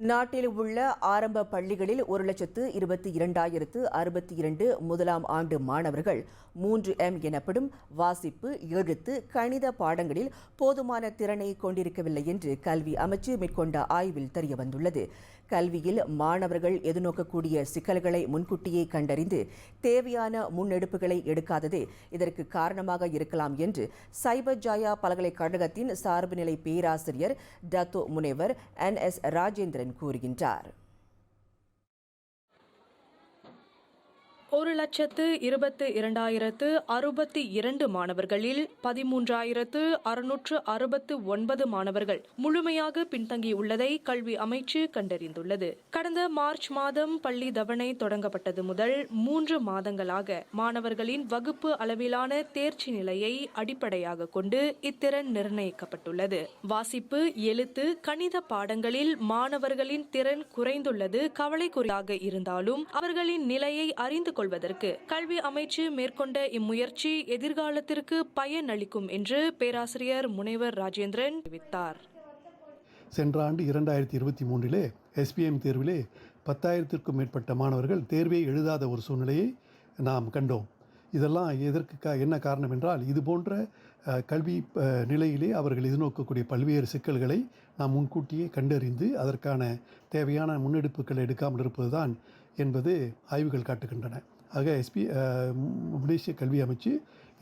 நாட்டில் உள்ள ஆரம்ப பள்ளிகளில் ஒரு லட்சத்து இருபத்தி இரண்டாயிரத்து அறுபத்தி இரண்டு முதலாம் ஆண்டு மாணவர்கள் மூன்று எம் எனப்படும் வாசிப்பு எழுத்து கணித பாடங்களில் போதுமான திறனை கொண்டிருக்கவில்லை என்று கல்வி அமைச்சு மேற்கொண்ட ஆய்வில் தெரியவந்துள்ளது. கல்வியில் மாணவர்கள் எதிர்நோக்கக்கூடிய சிக்கல்களை முன்கூட்டியே கண்டறிந்து தேவையான முன்னெடுப்புகளை எடுக்காததே இதற்கு காரணமாக இருக்கலாம் என்று சைபர் ஜாயா பல்கலைக்கழகத்தின் சார்புநிலை பேராசிரியர் டத்தோ முனைவர் என் எஸ் ராஜேந்திரன் கூறுகின்றார். ஒரு லட்சத்து இருபத்து இரண்டாயிரத்து அறுபத்தி இரண்டு மாணவர்களில் பதிமூன்றாயிரத்து அறுநூற்று அறுபத்து ஒன்பது மாணவர்கள் முழுமையாக பின்தங்கியுள்ளதை கல்வி அமைச்சு கண்டறிந்துள்ளது. கடந்த மார்ச் மாதம் பள்ளி தவணை தொடங்கப்பட்டது முதல் மூன்று மாதங்களாக மாணவர்களின் வகுப்பு அளவிலான தேர்ச்சி நிலையை அடிப்படையாக கொண்டு இத்திறன் நிர்ணயிக்கப்பட்டுள்ளது. வாசிப்பு எழுத்து கணித பாடங்களில் மாணவர்களின் திறன் குறைந்துள்ளது கவலைக்குறியாக இருந்தாலும் அவர்களின் நிலையை அறிந்து கொள்வதற்கு கல்வி அமைச்சு மேற்கொண்ட இம்முயற்சி எதிர்காலத்திற்கு பயனளிக்கும் என்று பேராசிரியர் முனைவர் ராஜேந்திரன் தெரிவித்தார். சென்ற ஆண்டு இரண்டாயிரத்தி இருபத்தி மூன்றிலே எஸ்பிஎம் தேர்விலே பத்தாயிரத்திற்கும் மேற்பட்ட மாணவர்கள் தேர்வை எழுதாத ஒரு சூழ்நிலையை நாம் கண்டோம். இதெல்லாம் எதற்கு கா என்ன காரணம் என்றால் இது போன்ற கல்வி நிலையிலே அவர்கள் எதிர்நோக்கக்கூடிய பல்வேறு சிக்கல்களை நாம் முன்கூட்டியே கண்டறிந்து அதற்கான தேவையான முன்னெடுப்புகள் எடுக்காமல் இருப்பதுதான் என்பது ஆய்வுகள் காட்டுகின்றன. ஆக எஸ்பி மலேசிய கல்வி அமைச்சு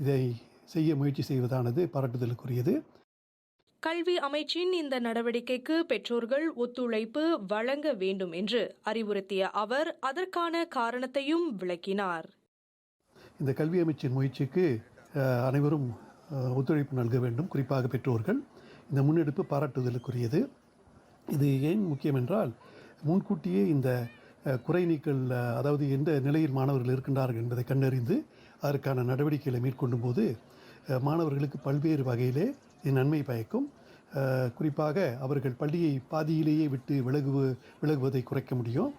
இதை செய்ய முயற்சி செய்வதானது பாராட்டுதலுக்குரியது. கல்வி அமைச்சின் இந்த நடவடிக்கைக்கு பெற்றோர்கள் ஒத்துழைப்பு வழங்க வேண்டும் என்று அறிவுறுத்திய அவர் அதற்கான காரணத்தையும் விளக்கினார். இந்த கல்வி அமைச்சின் முயற்சிக்கு அனைவரும் ஒத்துழைப்பு நல்க வேண்டும். குறிப்பாக பெற்றோர்கள். இந்த முன்னெடுப்பு பாராட்டுதலுக்குரியது. இது ஏன் முக்கியம் என்றால் முன்கூட்டியே இந்த குறை நீக்கல் அஹ், அதாவது எந்த நிலையில் மாணவர்கள் இருக்கின்றார்கள் என்பதை கண்டறிந்து அதற்கான நடவடிக்கைகளை மேற்கொள்ளும் போது மாணவர்களுக்கு பல்வேறு வகையிலே நன்மை பயக்கும். குறிப்பாக அவர்கள் பள்ளியை பாதியிலேயே விட்டு விலகுவ விலகுவதை குறைக்க முடியும்.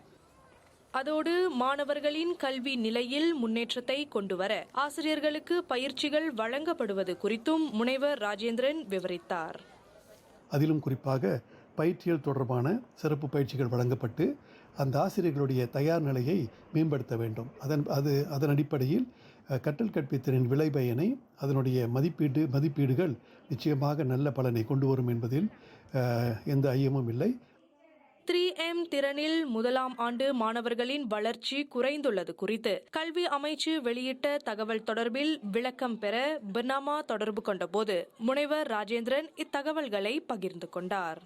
அதோடு மாணவர்களின் கல்வி நிலையில் முன்னேற்றத்தை கொண்டுவர ஆசிரியர்களுக்கு பயிற்சிகள் வழங்கப்படுவது குறித்தும் முனைவர் ராஜேந்திரன் விவரித்தார். அதிலும் குறிப்பாக பயிற்சிகள் தொடர்பான சிறப்பு பயிற்சிகள் வழங்கப்பட்டு அந்த ஆசிரியர்களுடைய தயார் நிலையை மேம்படுத்த வேண்டும். அதன் அது அதன் அடிப்படையில் கற்றல் கற்பித்தலின் விளைபயனை அதனுடைய மதிப்பீடு மதிப்பீடுகள் நிச்சயமாக நல்ல பலனை கொண்டு வரும் என்பதில் எந்த ஐயமும் இல்லை. த்ரீ எம் திறனில் முதலாம் ஆண்டு மாணவர்களின் வளர்ச்சி குறைந்துள்ளது குறித்து கல்வி அமைச்சு வெளியிட்ட தகவல் தொடர்பில் விளக்கம் பெற பினாமா தொடர்பு கொண்டபோது முனைவர் ராஜேந்திரன் இத்தகவல்களை பகிர்ந்து கொண்டார்.